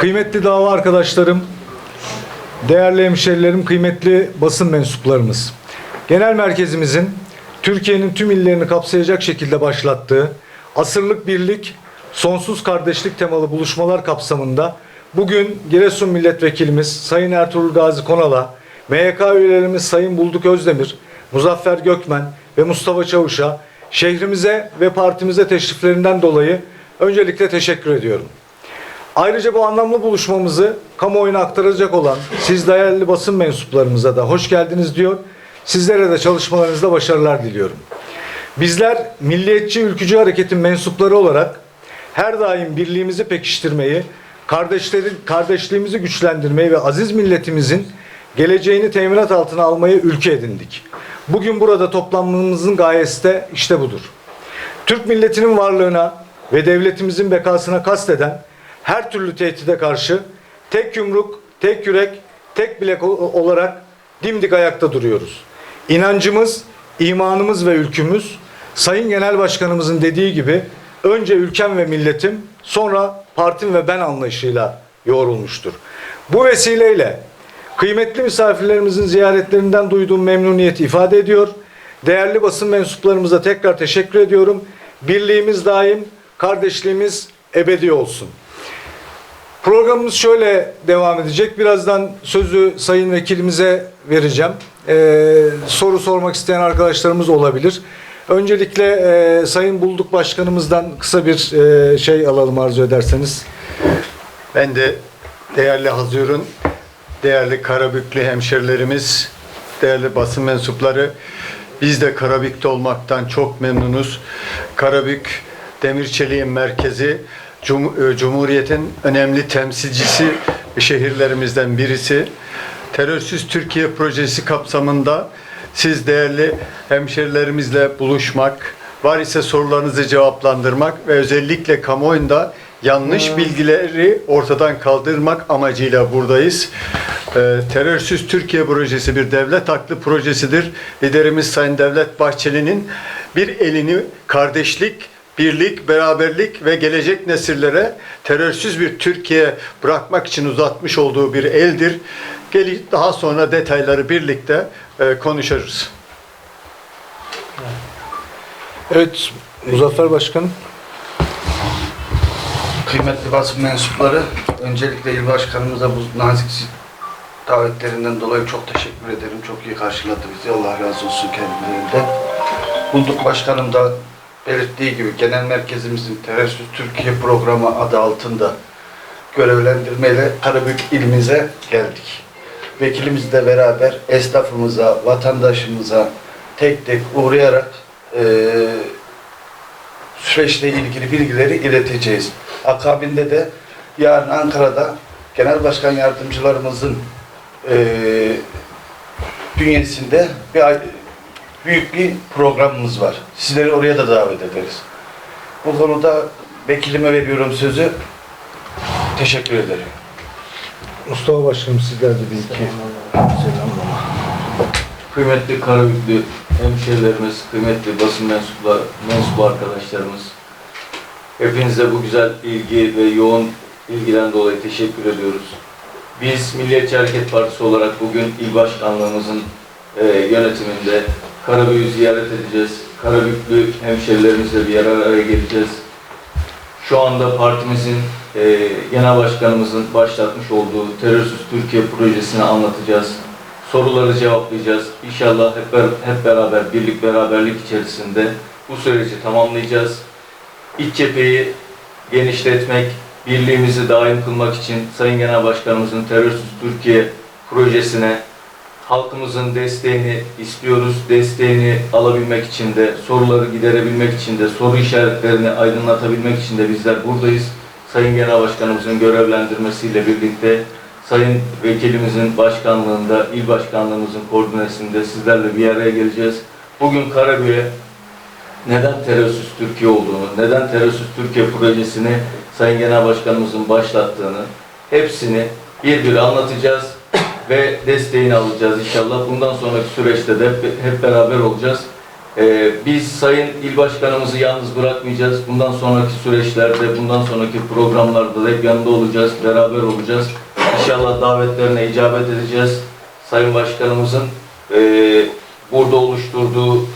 Kıymetli dava arkadaşlarım, değerli hemşerilerim, kıymetli basın mensuplarımız. Genel merkezimizin Türkiye'nin tüm illerini kapsayacak şekilde başlattığı asırlık birlik, sonsuz kardeşlik temalı buluşmalar kapsamında bugün Giresun Milletvekilimiz Sayın Ertuğrul Gazi Konal'a, MYK üyelerimiz Sayın Bulduk Özdemir, Muzaffer Gökmen ve Mustafa Çavuş'a şehrimize ve partimize teşriflerinden dolayı öncelikle teşekkür ediyorum. Ayrıca bu anlamlı buluşmamızı kamuoyuna aktaracak olan siz değerli basın mensuplarımıza da hoş geldiniz diyor. Sizlere de çalışmalarınızda başarılar diliyorum. Bizler milliyetçi ülkücü hareketin mensupları olarak her daim birliğimizi pekiştirmeyi, kardeşlerin kardeşliğimizi güçlendirmeyi ve aziz milletimizin geleceğini teminat altına almayı ülke edindik. Bugün burada toplanmamızın gayesi de işte budur. Türk milletinin varlığına ve devletimizin bekasına kasteden her türlü tehdide karşı tek yumruk, tek yürek, tek bilek olarak dimdik ayakta duruyoruz. İnancımız, imanımız ve ülkümüz Sayın Genel Başkanımızın dediği gibi önce ülkem ve milletim, sonra partim ve ben anlayışıyla yoğrulmuştur. Bu vesileyle Kıymetli misafirlerimizin ziyaretlerinden duyduğum memnuniyeti ifade ediyor. Değerli basın mensuplarımıza tekrar teşekkür ediyorum. Birliğimiz daim, kardeşliğimiz ebedi olsun. Programımız şöyle devam edecek. Birazdan sözü Sayın Vekilimize vereceğim. Ee, soru sormak isteyen arkadaşlarımız olabilir. Öncelikle e, Sayın Bulduk Başkanımızdan kısa bir e, şey alalım arzu ederseniz. Ben de değerli Hazır'ın, değerli Karabüklü hemşerilerimiz, değerli basın mensupları, biz de Karabük'te olmaktan çok memnunuz. Karabük Demir Çelik'in merkezi, Cum- e, Cumhuriyet'in önemli temsilcisi şehirlerimizden birisi. Terörsüz Türkiye projesi kapsamında siz değerli hemşerilerimizle buluşmak, var ise sorularınızı cevaplandırmak ve özellikle kamuoyunda yanlış bilgileri ortadan kaldırmak amacıyla buradayız. Ee, Terörsüz Türkiye projesi bir devlet haklı projesidir. Liderimiz Sayın Devlet Bahçeli'nin bir elini kardeşlik, birlik, beraberlik ve gelecek nesillere terörsüz bir Türkiye bırakmak için uzatmış olduğu bir eldir. Gel daha sonra detayları birlikte e, konuşuruz. Evet, Muzaffer Başkanım. Kıymetli basın mensupları, öncelikle il başkanımıza bu nazik davetlerinden dolayı çok teşekkür ederim. Çok iyi karşıladı bizi. Allah razı olsun kendilerinden. Bulduk başkanım da belirttiği gibi genel merkezimizin Terörsüz Türkiye programı adı altında görevlendirmeyle Karabük ilimize geldik. Vekilimizle beraber esnafımıza, vatandaşımıza tek tek uğrayarak eee süreçle ilgili bilgileri ileteceğiz. Akabinde de yarın Ankara'da Genel Başkan Yardımcılarımızın eee bünyesinde bir büyük bir programımız var. Sizleri oraya da davet ederiz. Bu konuda vekilime veriyorum sözü. Teşekkür ederim. Mustafa Başkanım sizler de bir iki selamlama. Kıymetli Karabüklü hemşehrilerimiz, kıymetli basın mensuplar, mensup arkadaşlarımız, hepinize bu güzel ilgi ve yoğun ilgiden dolayı teşekkür ediyoruz. Biz Milliyetçi Hareket Partisi olarak bugün il başkanlığımızın e, yönetiminde Karabük'ü ziyaret edeceğiz. Karabüklü hemşehrilerimizle bir araya geleceğiz. Şu anda partimizin e, genel başkanımızın başlatmış olduğu Terörsüz Türkiye projesini anlatacağız soruları cevaplayacağız. İnşallah hep, hep beraber, birlik beraberlik içerisinde bu süreci tamamlayacağız. İç cepheyi genişletmek, birliğimizi daim kılmak için Sayın Genel Başkanımızın Terörsüz Türkiye projesine halkımızın desteğini istiyoruz. Desteğini alabilmek için de, soruları giderebilmek için de, soru işaretlerini aydınlatabilmek için de bizler buradayız. Sayın Genel Başkanımızın görevlendirmesiyle birlikte Sayın Vekilimizin başkanlığında, il başkanlığımızın koordinesinde sizlerle bir araya geleceğiz. Bugün Karabük'e neden terörsüz Türkiye olduğunu, neden terörsüz Türkiye projesini Sayın Genel Başkanımızın başlattığını hepsini bir bir anlatacağız ve desteğini alacağız inşallah. Bundan sonraki süreçte de hep, beraber olacağız. Ee, biz Sayın İl Başkanımızı yalnız bırakmayacağız. Bundan sonraki süreçlerde, bundan sonraki programlarda da hep yanında olacağız, beraber olacağız. İnşallah davetlerine icabet edeceğiz. Sayın Başkanımızın eee, burada oluşturduğu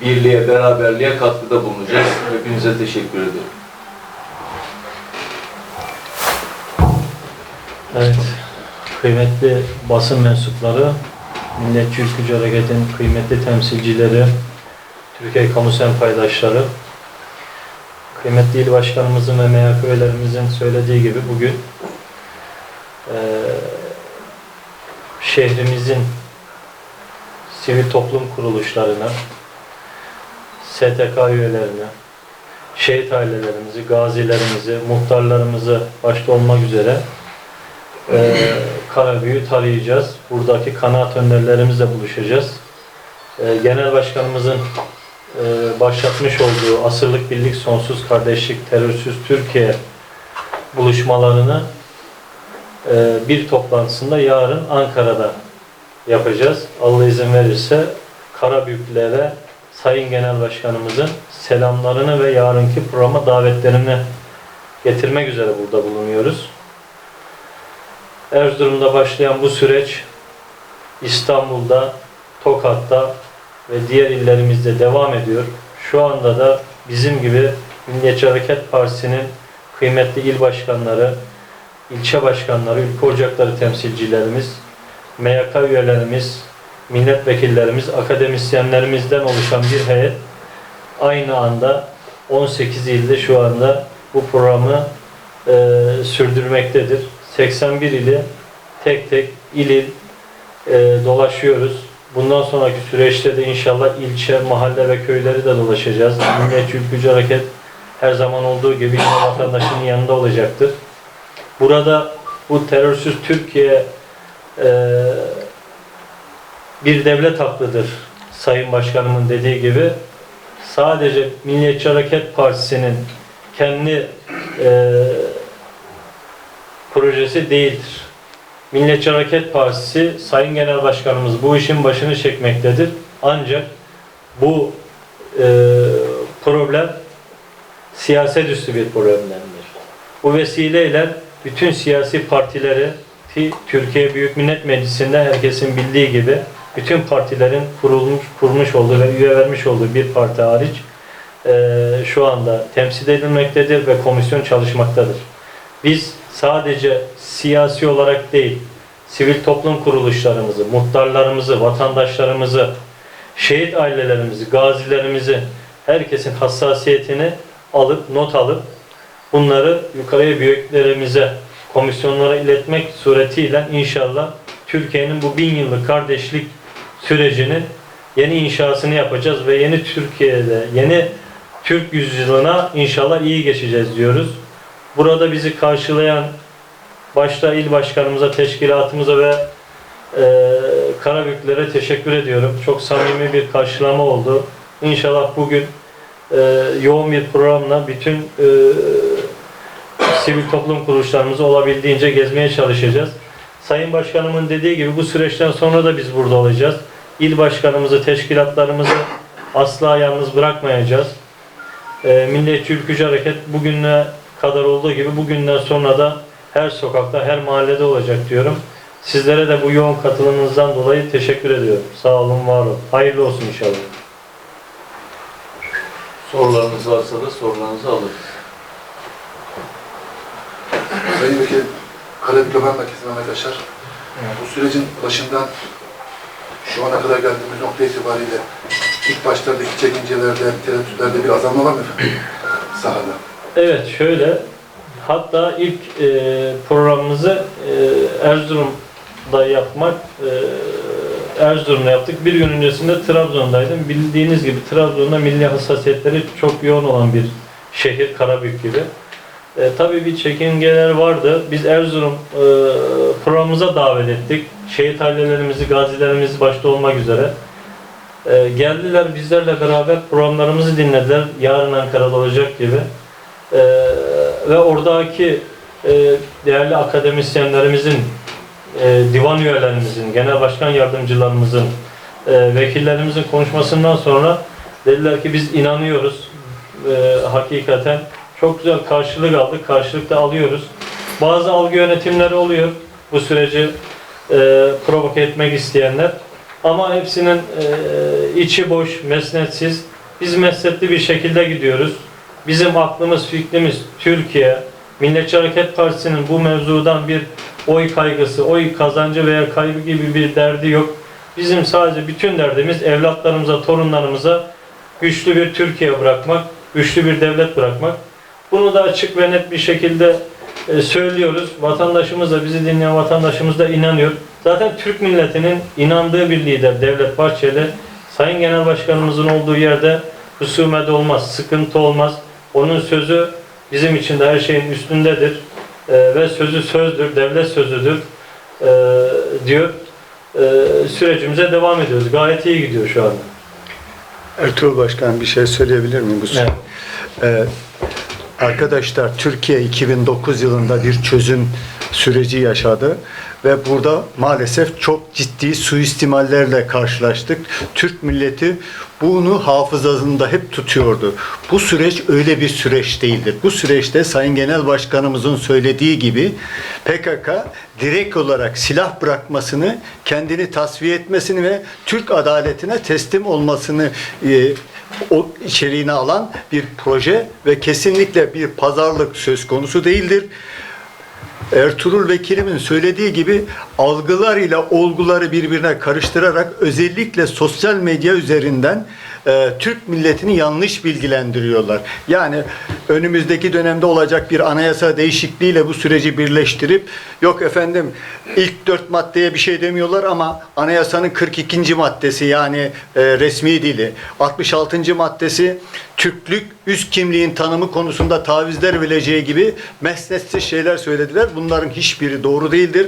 birliğe, beraberliğe katkıda bulunacağız. Hepinize teşekkür ediyorum. Evet, kıymetli basın mensupları, Milliyetçi Ülkücü Hareket'in kıymetli temsilcileri, Türkiye Kamu Sen paydaşları, kıymetli il başkanımızın ve MHK üyelerimizin söylediği gibi bugün eee, şehrimizin sivil toplum kuruluşlarına, STK üyelerine, şehit ailelerimizi, gazilerimizi, muhtarlarımızı başta olmak üzere e, Karabüyü tarayacağız. Buradaki kanaat önderlerimizle buluşacağız. E, Genel Başkanımızın e, başlatmış olduğu Asırlık Birlik Sonsuz Kardeşlik Terörsüz Türkiye buluşmalarını e, bir toplantısında yarın Ankara'da yapacağız. Allah izin verirse Karabüklere Sayın Genel Başkanımızın selamlarını ve yarınki programa davetlerini getirmek üzere burada bulunuyoruz. Erzurum'da başlayan bu süreç İstanbul'da, Tokat'ta ve diğer illerimizde devam ediyor. Şu anda da bizim gibi Milliyetçi Hareket Partisi'nin kıymetli il başkanları, ilçe başkanları, ülke ocakları temsilcilerimiz, MYK üyelerimiz, milletvekillerimiz, akademisyenlerimizden oluşan bir heyet aynı anda 18 ilde şu anda bu programı e, sürdürmektedir. 81 ili tek tek il il e, dolaşıyoruz. Bundan sonraki süreçte de inşallah ilçe, mahalle ve köyleri de dolaşacağız. Milliyetçi Ülkücü Hareket her zaman olduğu gibi yine vatandaşın yanında olacaktır. Burada bu terörsüz Türkiye e, bir devlet haklıdır. Sayın Başkanımın dediği gibi sadece Milliyetçi Hareket Partisi'nin kendi e, projesi değildir. Milliyetçi Hareket Partisi Sayın Genel Başkanımız bu işin başını çekmektedir. Ancak bu e, problem siyaset üstü bir problemdir. Bu vesileyle bütün siyasi partileri ki Türkiye Büyük Millet Meclisi'nde herkesin bildiği gibi bütün partilerin kurulmuş, kurmuş olduğu ve üye vermiş olduğu bir parti hariç e, şu anda temsil edilmektedir ve komisyon çalışmaktadır. Biz sadece siyasi olarak değil, sivil toplum kuruluşlarımızı, muhtarlarımızı, vatandaşlarımızı, şehit ailelerimizi, gazilerimizi, herkesin hassasiyetini alıp, not alıp bunları yukarıya büyüklerimize, komisyonlara iletmek suretiyle inşallah Türkiye'nin bu bin yıllık kardeşlik sürecinin yeni inşasını yapacağız ve yeni Türkiye'de, yeni Türk yüzyılına inşallah iyi geçeceğiz diyoruz. Burada bizi karşılayan başta il başkanımıza, teşkilatımıza ve e, Karabüklere teşekkür ediyorum. Çok samimi bir karşılama oldu. İnşallah bugün e, yoğun bir programla bütün e, sivil toplum kuruluşlarımızı olabildiğince gezmeye çalışacağız. Sayın Başkanımın dediği gibi bu süreçten sonra da biz burada olacağız. İl başkanımızı, teşkilatlarımızı asla yalnız bırakmayacağız. E, Milliyetçi Ülkücü Hareket bugüne kadar olduğu gibi bugünden sonra da her sokakta, her mahallede olacak diyorum. Sizlere de bu yoğun katılımınızdan dolayı teşekkür ediyorum. Sağ olun, var olun. Hayırlı olsun inşallah. Sorularınız varsa da sorularınızı alırız. Sayın Vekil, Haber Merkezi Mehmet Aşar. Bu sürecin başından şu ana kadar geldiğimiz nokta itibariyle ilk başlardaki çekincelerde, tereddütlerde bir azalma var mı efendim? Sahada. Evet şöyle hatta ilk e, programımızı e, Erzurum'da yapmak e, Erzurum'da yaptık. Bir gün öncesinde Trabzon'daydım. Bildiğiniz gibi Trabzon'da milli hassasiyetleri çok yoğun olan bir şehir Karabük gibi. E, tabii bir çekingeler vardı. Biz Erzurum e, programımıza davet ettik. Şehit ailelerimizi, gazilerimizi başta olmak üzere. E, geldiler bizlerle beraber programlarımızı dinlediler. Yarın Ankara'da olacak gibi. Ee, ve oradaki e, değerli akademisyenlerimizin, e, divan üyelerimizin, genel başkan yardımcılarımızın, e, vekillerimizin konuşmasından sonra Dediler ki biz inanıyoruz. Ee, hakikaten çok güzel karşılık aldık. Karşılık da alıyoruz. Bazı algı yönetimleri oluyor. Bu süreci e, provoke etmek isteyenler. Ama hepsinin e, içi boş, mesnetsiz. Biz mesnetli bir şekilde gidiyoruz. Bizim aklımız, fikrimiz Türkiye, Milliyetçi Hareket Partisi'nin bu mevzudan bir oy kaygısı, oy kazancı veya kaybı gibi bir derdi yok. Bizim sadece bütün derdimiz evlatlarımıza, torunlarımıza güçlü bir Türkiye bırakmak, güçlü bir devlet bırakmak. Bunu da açık ve net bir şekilde e, söylüyoruz. Vatandaşımız da, bizi dinleyen vatandaşımız da inanıyor. Zaten Türk milletinin inandığı bir lider Devlet Bahçeli. Sayın Genel Başkanımızın olduğu yerde husumet olmaz, sıkıntı olmaz. Onun sözü bizim için de her şeyin üstündedir. E, ve sözü sözdür, devlet sözüdür e, diyor. E, sürecimize devam ediyoruz. Gayet iyi gidiyor şu anda. Ertuğrul Başkan bir şey söyleyebilir miyim bu Evet. Ee, arkadaşlar Türkiye 2009 yılında bir çözüm süreci yaşadı ve burada maalesef çok ciddi suistimallerle karşılaştık. Türk milleti bunu hafızasında hep tutuyordu. Bu süreç öyle bir süreç değildir. Bu süreçte Sayın Genel Başkanımızın söylediği gibi PKK direkt olarak silah bırakmasını, kendini tasfiye etmesini ve Türk adaletine teslim olmasını e, o içeriğine alan bir proje ve kesinlikle bir pazarlık söz konusu değildir. Ertuğrul Vekilimin söylediği gibi algılar ile olguları birbirine karıştırarak özellikle sosyal medya üzerinden e, Türk milletini yanlış bilgilendiriyorlar. Yani önümüzdeki dönemde olacak bir anayasa değişikliğiyle bu süreci birleştirip yok efendim ilk dört maddeye bir şey demiyorlar ama anayasanın 42. maddesi yani e, resmi dili 66. maddesi Türklük üst kimliğin tanımı konusunda tavizler vereceği gibi mesnetsiz şeyler söylediler. Bunların hiçbiri doğru değildir.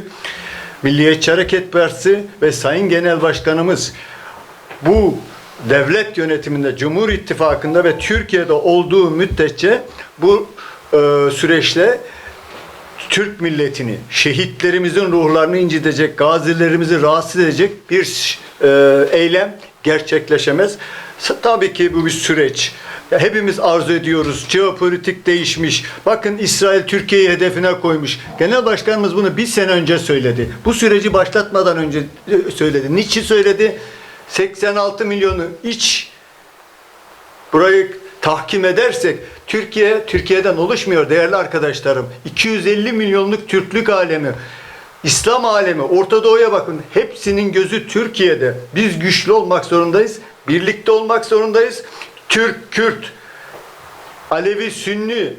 Milliyetçi Hareket Partisi ve Sayın Genel Başkanımız bu devlet yönetiminde, Cumhur İttifakı'nda ve Türkiye'de olduğu müddetçe bu e, süreçte Türk milletini, şehitlerimizin ruhlarını incitecek, gazilerimizi rahatsız edecek bir e, eylem gerçekleşemez. Tabii ki bu bir süreç. Ya Hepimiz arzu ediyoruz. Jeopolitik değişmiş. Bakın İsrail Türkiye'yi hedefine koymuş. Genel Başkanımız bunu bir sene önce söyledi. Bu süreci başlatmadan önce e, söyledi. Niçin söyledi? 86 milyonu iç burayı tahkim edersek Türkiye Türkiye'den oluşmuyor değerli arkadaşlarım. 250 milyonluk Türklük alemi, İslam alemi, Orta Doğu'ya bakın. Hepsinin gözü Türkiye'de. Biz güçlü olmak zorundayız. Birlikte olmak zorundayız. Türk, Kürt, Alevi, Sünni,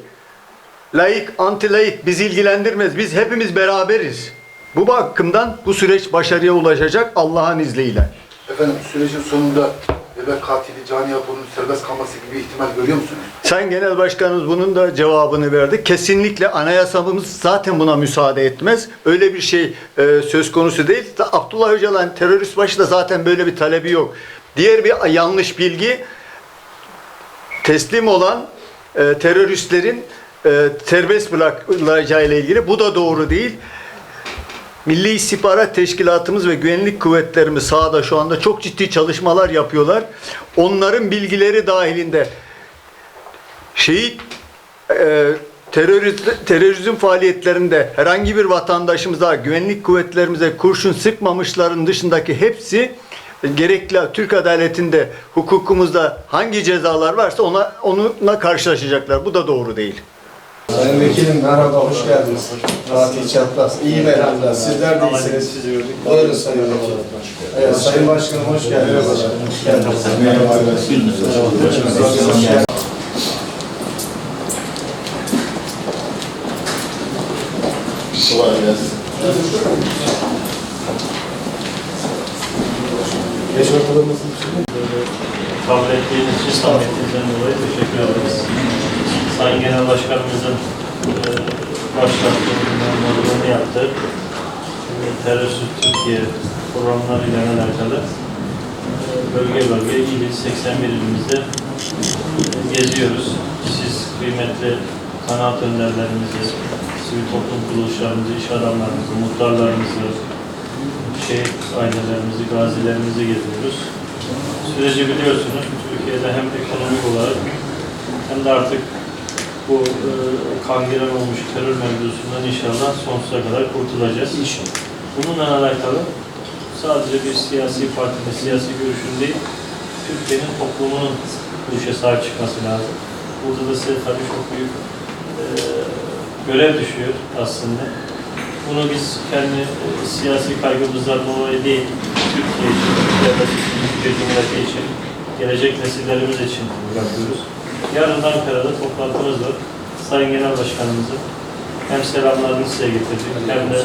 laik, anti laik bizi ilgilendirmez. Biz hepimiz beraberiz. Bu bakımdan bu süreç başarıya ulaşacak Allah'ın izniyle. Efendim sürecin sonunda bebek katili Cani Apo'nun serbest kalması gibi ihtimal görüyor musunuz? Sayın Genel Başkanımız bunun da cevabını verdi. Kesinlikle anayasamız zaten buna müsaade etmez. Öyle bir şey e, söz konusu değil. Abdullah Öcalan terörist başı zaten böyle bir talebi yok. Diğer bir yanlış bilgi teslim olan e, teröristlerin e, serbest bırakılacağı ile ilgili. Bu da doğru değil. Milli İstihbarat Teşkilatımız ve güvenlik kuvvetlerimiz sahada şu anda çok ciddi çalışmalar yapıyorlar. Onların bilgileri dahilinde şehit e, terörizm, terörizm faaliyetlerinde herhangi bir vatandaşımıza, güvenlik kuvvetlerimize kurşun sıkmamışların dışındaki hepsi gerekli Türk adaletinde, hukukumuzda hangi cezalar varsa ona onunla karşılaşacaklar. Bu da doğru değil. Sayın Vekilim merhaba, hoş geldiniz. Fatih Çapraz. İyi elhamdülillah. Sizler de iyisiniz. Buyurun Sayın Vekilim. Evet, Sayın Başkanım hoş geldiniz. Hoş geldiniz. Hoş geldiniz. Geç ortalamızın kabul ettiğiniz için samimiyetinizden dolayı teşekkür ederiz. Sayın Genel Başkanımızın e, başlattığı uygulamalarını yaptı. Şimdi terörsüz Türkiye programlarıyla alakalı e, bölge bölge il 81 ilimizde e, geziyoruz. Siz kıymetli kanaat önderlerimizi, sivil toplum kuruluşlarımızı, iş adamlarımızı, muhtarlarımızı, şehit ailelerimizi, gazilerimizi geziyoruz. süreci biliyorsunuz. Türkiye'de hem ekonomik olarak hem de artık bu e, kangren olmuş terör mevzusundan inşallah sonsuza kadar kurtulacağız. İnşallah. Bununla alakalı sadece bir siyasi partinin siyasi görüşün değil, Türkiye'nin toplumunun bu işe sahip çıkması lazım. Burada da size tabii çok büyük e, görev düşüyor aslında. Bunu biz kendi e, siyasi kaygımızdan dolayı değil, Türkiye için, Türkiye Cumhuriyeti için, gelecek nesillerimiz için yapıyoruz. Yarın Ankara'da toplantımız var. Sayın Genel Başkanımızın hem selamlarını size getirdik hem de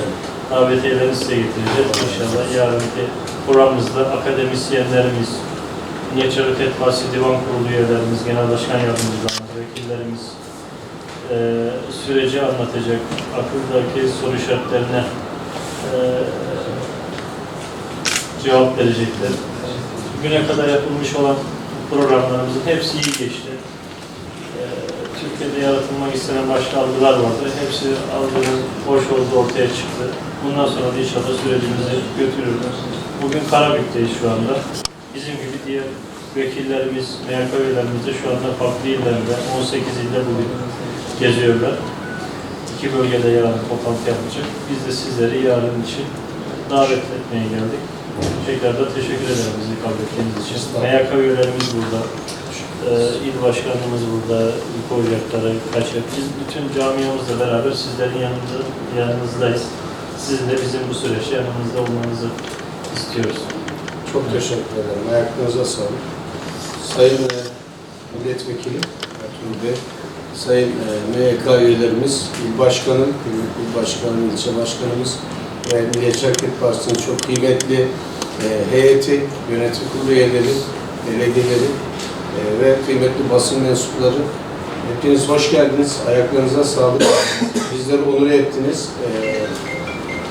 davetiyelerini size getireceğiz. İnşallah yarınki programımızda akademisyenlerimiz, Milliyetçi Hareket Partisi Divan Kurulu üyelerimiz, Genel Başkan Yardımcılarımız, vekillerimiz eee, süreci anlatacak, akıldaki soru işaretlerine eee, cevap verecekler. Bugüne kadar yapılmış olan programlarımızın hepsi iyi geçti. Türkiye'de yaratılmak istenen başka algılar vardı. Hepsi algının boş olduğu ortaya çıktı. Bundan sonra da inşallah sürecimizi götürürüz. Bugün Karabük'teyiz şu anda. Bizim gibi diğer vekillerimiz, MYK üyelerimiz de şu anda farklı illerde, 18 ilde bugün geziyorlar. İki bölgede yarın toplantı yapacak. Biz de sizleri yarın için davet etmeye geldik. Tekrar da teşekkür ederim bizi kabul ettiğiniz için. MYK üyelerimiz burada. Ee, il başkanımız burada, ilk ocakları kaçak. Biz bütün camiamızla beraber sizlerin yanında, yanınızdayız. Sizin de bizim bu süreçte yanımızda olmanızı istiyoruz. Çok teşekkür ederim. Ayaklarınıza sağlık. Sayın e, Milletvekili Ertuğrul Bey, Sayın e, MYK üyelerimiz, il başkanım, il başkanım, ilçe başkanımız ve Milliyetçi Hareket Partisi'nin çok kıymetli e, heyeti, yönetim kurulu üyeleri, belediyeleri e, ve kıymetli basın mensupları. Hepiniz hoş geldiniz. Ayaklarınıza sağlık. Bizleri onur ettiniz. E,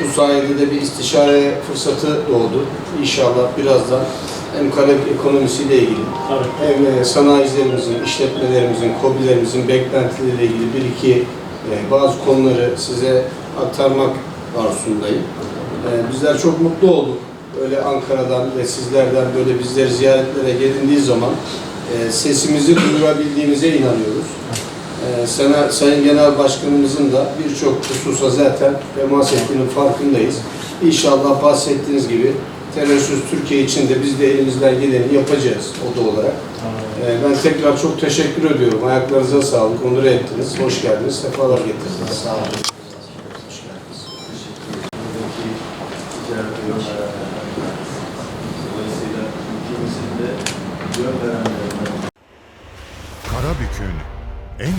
bu sayede de bir istişare fırsatı doğdu. İnşallah birazdan hem Karabük ekonomisiyle ilgili hem e, sanayicilerimizin, işletmelerimizin, kobilerimizin beklentileriyle ilgili bir iki e, bazı konuları size aktarmak arzusundayım. E, Bizler çok mutlu olduk. Öyle Ankara'dan ve sizlerden böyle bizleri ziyaretlere gelindiği zaman e, sesimizi duyurabildiğimize inanıyoruz. Ee, Sana, Sayın Genel Başkanımızın da birçok hususa zaten temas ettiğinin farkındayız. İnşallah bahsettiğiniz gibi terörsüz Türkiye için de biz de elimizden geleni yapacağız oda olarak. Ee, Ben tekrar çok teşekkür ediyorum. Ayaklarınıza sağlık, onur ettiniz. Hoş geldiniz, sefalar getirdiniz. Sağ olun.